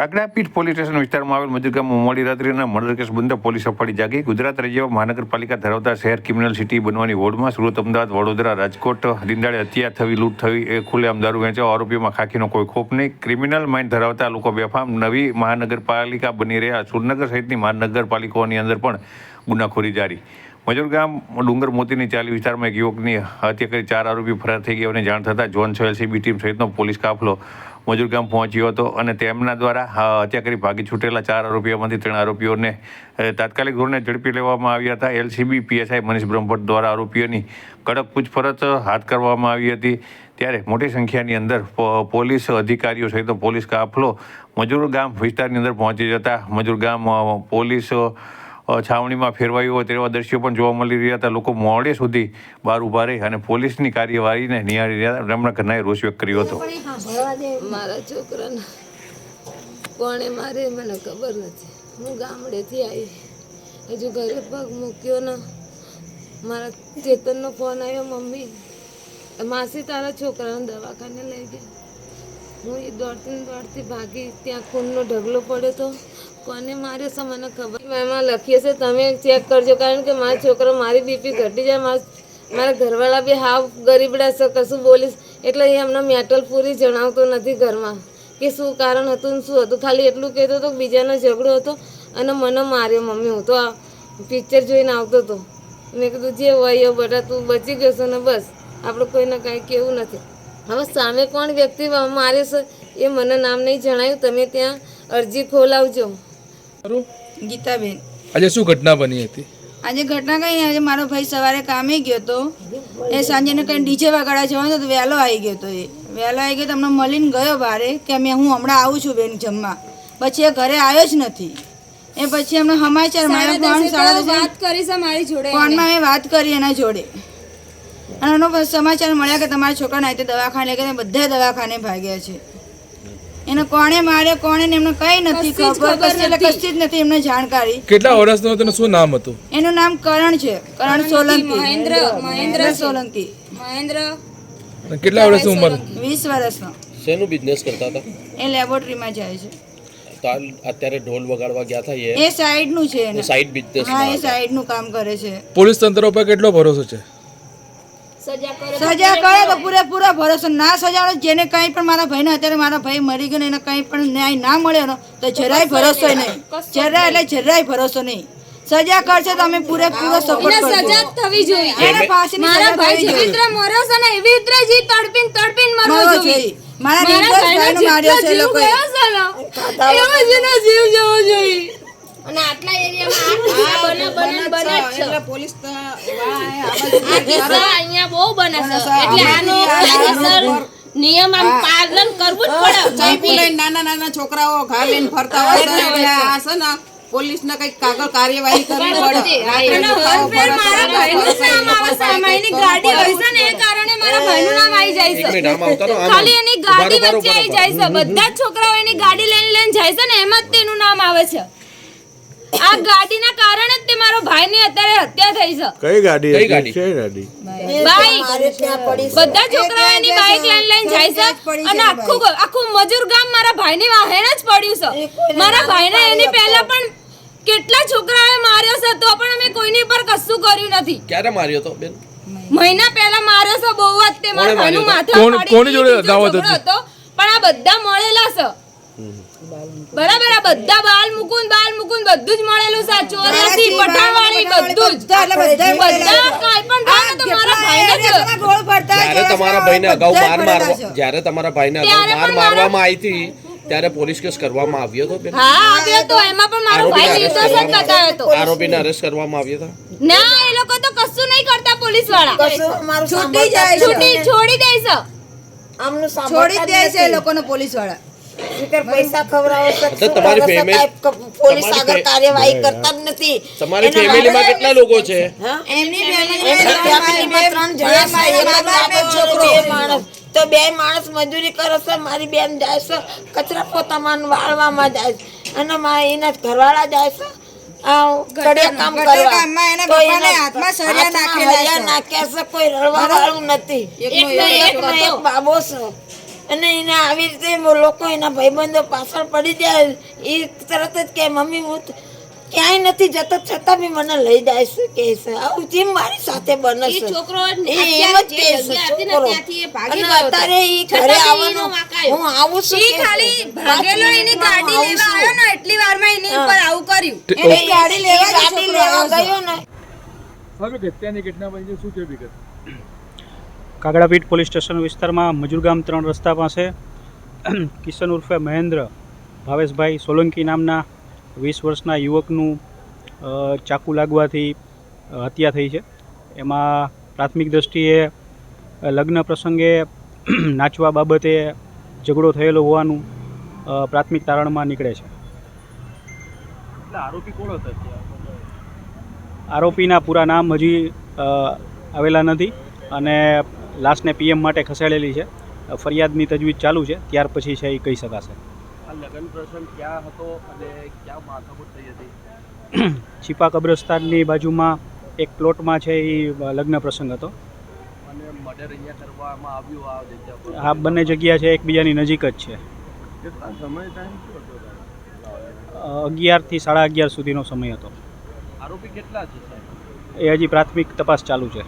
કાકડાપીઠ police station વિસ્તારમાં આવેલ મજૂર ગામમાં મોડી રાત્રિના મર્ડર કેસ બંધ પોલીસ સફાળી જાગી. ગુજરાત રાજ્ય મહાનગરપાલિકા ધરાવતા શહેર ક્રિમિનલ સિટી બનવાની વોર્ડમાં સુરત, અમદાવાદ, વડોદરા, રાજકોટ દિંદાળે હત્યા થવી, લૂંટ થવી એ ખુલ્લેઆમ દારૂ વેચવા આરોપીઓમાં ખાખીનો કોઈ ખોપ નહીં. ક્રિમિનલ માઇન્ડ ધરાવતા લોકો બેફામ નવી મહાનગરપાલિકા બની રહ્યા. સુરનગર સહિતની મહાનગરપાલિકાઓની અંદર પણ ગુનાખોરી જારી. મજૂર ગામ ડુંગર મોતીની ચાલી વિસ્તારમાં એક યુવકની હત્યા કરી ચાર આરોપી ફરાર થઈ ગયા અને જાણ થતાં જોન છો એલસીબી ટીમ સહિતનો પોલીસ કાફલો મજૂર ગામ પહોંચ્યો હતો અને તેમના દ્વારા હત્યા કરી ભાગી છૂટેલા ચાર આરોપીઓમાંથી ત્રણ આરોપીઓને તાત્કાલિક ધોરણે ઝડપી લેવામાં આવ્યા હતા. એલસીબી, પીએસઆઈ મનીષ બ્રહ્મભટ્ટ દ્વારા આરોપીઓની કડક પૂછપરછ હાથ કરવામાં આવી હતી. ત્યારે મોટી સંખ્યાની અંદર પોલીસ અધિકારીઓ સહિત પોલીસ કાફલો મજૂર ગામ વિસ્તારની અંદર પહોંચી જતા. મજૂર ગામ પોલીસ છાવણીમાં ફેરવાયું હોય તેવા દ્રશ્યો પણ જોવા મળી રહ્યા હતા. લોકો મોડે સુધી બહાર ઊભા રહી અને પોલીસની કાર્યવાહીને નિહાળી રહ્યા હતા. તેમના ઘરનાએ રોષ વ્યક્ત કર્યો હતો. મારા છોકરાને કોણે મારે મને ખબર નથી. હું ગામડેથી આવી. હજુ ઘરે પગ મૂક્યો ને. મારા ચેતનનો ફોન આવ્યો, મમ્મી માસી તારા છોકરાને દવાખાને લઈ ગયા હું એ દોડતી દોડતી ભાગી, ત્યાં ખૂનનો ઢગલો પડ્યો તો કોને માર્યો છે મને ખબર? એમાં લખીએ છે, તમે ચેક કરજો, કારણ કે મારા છોકરો મારી બીપી ઘટી જાય, મારા મારા ઘરવાળા બી હાવ ગરીબડા છે, કશું બોલીશ. એટલે એ એમને મેટલ પૂરી જણાવતો નથી ઘરમાં, કે શું કારણ હતું ને શું હતું. ખાલી એટલું કહેતો હતો બીજાનો ઝઘડો હતો અને મને માર્યો મમ્મી. હું તો આ પિક્ચર જોઈને આવતો હતો. મેં કીધું, જે હોય બેટા તું બચી ગયો છો ને બસ. આપણે કોઈને કાંઈ કેવું નથી. હવે સામે કોણ વ્યક્તિ મારે છે એ મને નામ નહીં જણાયું. તમે ત્યાં અરજી ખોલાવજો? ગીતાબેન. આજે શું ઘટના બની હતી? આજે ઘટના કઈ નહીં આજે મારો ભાઈ સવારે કામે ગયો હતો એ સાંજે ને કઈ ડીજે વગાડવા જવાનો તો વહેલો આવી ગયો તો એ. વહેલો આવી ગયો તો અમને મળીને ગયો બારે કે મેં હું હમણાં આવું છું બેન જમવા. પછી એ ઘરે આવ્યો જ નથી. એ પછી અમને સમાચાર મારા ફોન સાડા વાત કરી છે મારી જોડે ફોનમાં મેં વાત કરી એના જોડે. અને એનો સમાચાર મળ્યા કે તમારા છોકરાને આજે દવાખાને કે બધા દવાખાને ભાગ્યા છે. એને કોણે માર્યો કોણે ને એમને કઈ નથી ખબર કશી એટલે કશી જ નથી એમને જાણકારી. કેટલા વર્ષનો હતો શું નામ હતું? એનું નામ કરણ છે કરણ સોલંકી. મહેન્દ્ર મહેન્દ્ર સોલંકી. મહેન્દ્ર. કેટલા વર્ષ ઉંમર? વીસ વર્ષનો. શેનું બિઝનેસ કરતા હતા? એ લેબોરેટરીમાં જાય છે. તો અત્યારે ઢોલ વગાડવા ગયા હતા એ? સાઈડનું છે એને. સાઈડ બિઝનેસ હા એ સાઈડનું કામ કરે છે. પોલીસ તંત્ર ઉપર કેટલો ભરોસો છે? સજા કરે તો પૂરેપૂરો ભરોસો ના સજાડો જેને કંઈ પણ મારા ભાઈને અત્યારે મારા ભાઈ મરી ગયો એને કંઈ પણ ન્યાય ના મળ્યો તો જરાય ભરોસો નહીં. જરાય એટલે જરાય ભરોસો નહીં. સજા કરશે તો અમે પૂરેપૂરો સપોર્ટ કરશું. થવી જોઈએ. એને ફાંસીની મારા ભાઈ જેવી રીતે મર્યો છે ને એવી રીતે જી તડપીન તડપીન મરવો જોઈએ. મારા નિર્દોષ ભાઈનો માર્યો છે લોકોએ. એવો જીવ જવો જોઈએ. અને આટલા એરિયામાં બને બને છે પોલીસ તો અહીંયા બહુ બને છે એટલે આનો નિયમ આમ પાલન કરવું જ પડે નાના નાના છોકરાઓ ઘા લઈને ફરતા હોય છે એટલે આ છે ને પોલીસને કંઈક કાગળ કાર્યવાહી કરવી પડે ગાડી હોય છે ને એ કારણે મારા ભાઈનું નામ આવી જાય છે ખાલી એની ગાડી વચ્ચે આવી જાય છે બધા જ છોકરાઓ એની ગાડી લઈને લઈને જાય છે ને એમાં જ તેનું નામ આવે છે આ ગાડીના કારણે જ તે મારો ભાઈની અત્યારે હત્યા થઈ છે. કઈ ગાડી કઈ ગાડી? છે ગાડી? બાઈક બધા છોકરાઓ એની બાઈક લઈને લઈને જાય છે અને આખું આખું મજૂર ગામ મારા ભાઈની વાહેણ જ પડ્યું છે. મારા ભાઈને એની પહેલા પણ કેટલા છોકરાઓએ માર્યો છે તો પણ અમે કોઈની પર કશું કર્યું નથી. ક્યારે માર્યો તો બેન? મહિના પહેલા માર્યો છે બહુ જ તે મારા ભાઈનું માથા કોણ- કોની જોડે દાવત હતો પણ આ બધા મળેલા છે. બરાબર આ બધા બાલ મુકુન બાલ મુકુન બધું જ મળેલું છે ચોર્યાસી પઠાણવાળી બધું જ. બધા એટલે બધા બધા કાંઈ પણ થાય ને તો મારા ભાઈને જ જ્યારે તમારા ભાઈને અગાઉ માર મારવા જ્યારે તમારા ભાઈને અગાઉ માર મારવામાં આવી હતી ત્યારે પોલીસ કેસ કરવામાં આવ્યો હતો બેન? હા આવ્યો તો. એમાં પણ મારો ભાઈ નિર્દોષ જ બતાવ્યો તો આરોપીને અરેસ્ટ કરવામાં આવ્યો હતો? ના એ લોકો તો કશું નહીં કરતા પોલીસવાળા છૂટી જાય છૂટી છોડી દે છે. છોડી દે છે એ લોકોને પોલીસવાળા પૈસા ખવડાવો છો, તમારી ક- પોલીસ આગળ કાર્યવાહી કરતા જ નથી. તમારી ફેમિલીમાં કેટલા લોકો છે? એમની ફેમિલીમાં ત્રણ જણા છે, એક જ છોકરો, બે માણસ. તો બે માણસ મજૂરી કરે છે મારી બેન જાય છે કચરા પોતામાં વાળવામાં જાય છે. અને મારા એના ઘરવાળા જાય છે તો નાખ્યા છે કોઈ રડવા વાળું નથી. એક બાબો છે. અને એને આવી રીતે લોકો એના ભાઈબંધો પાછળ પડી જાય એ તરત જ કે મમ્મી હું ક્યાંય નથી જતો છતાં બી મને લઈ જાય છે કે છે આવું જેમ મારી સાથે બને છે. છોકરો એ એમ જ કે છે છોકરો. અને અત્યારે એ ઘરે આવવાનો. હું આવું છું કે ખાલી ભાગેલો એની ગાડી લેવા આવ્યો ને એટલી વારમાં એની ઉપર આવું કર્યું. એની ગાડી લેવા ગાડી લેવા ગયો ને. હવે ગત્યાની ઘટના બની છે શું છે વિગત? કાગડાપીઠ પોલીસ સ્ટેશન વિસ્તારમાં મજુરગામ ત્રણ રસ્તા પાસે કિશન ઉર્ફે મહેન્દ્ર ભાવેશભાઈ સોલંકી નામના વીસ વર્ષના યુવકનું ચાકુ લાગવાથી હત્યા થઈ છે. એમાં પ્રાથમિક દ્રષ્ટિએ લગ્ન પ્રસંગે નાચવા બાબતે ઝઘડો થયેલો હોવાનું પ્રાથમિક તારણમાં નીકળે છે. આરોપી કોણ હતા આરોપીના પૂરા નામ હજી આવેલા નથી અને લાશને પીએમ માટે ખસેડેલી છે. ફરિયાદની તજવીજ ચાલુ છે. ત્યાર પછી છે એ કહી શકાશે. લગ્ન પ્રસંગ ક્યાં હતો અને ક્યાં માથાકૂટ થઈ હતી? છીપા કબ્રસ્તાનની બાજુમાં એક પ્લોટમાં છે એ લગ્ન પ્રસંગ હતો. આ બંને જગ્યા છે એકબીજાની નજીક જ છે. અગિયારથી સાડા અગિયાર સુધીનો સમય હતો. આરોપી કેટલા છે એ હજી પ્રાથમિક તપાસ ચાલુ છે.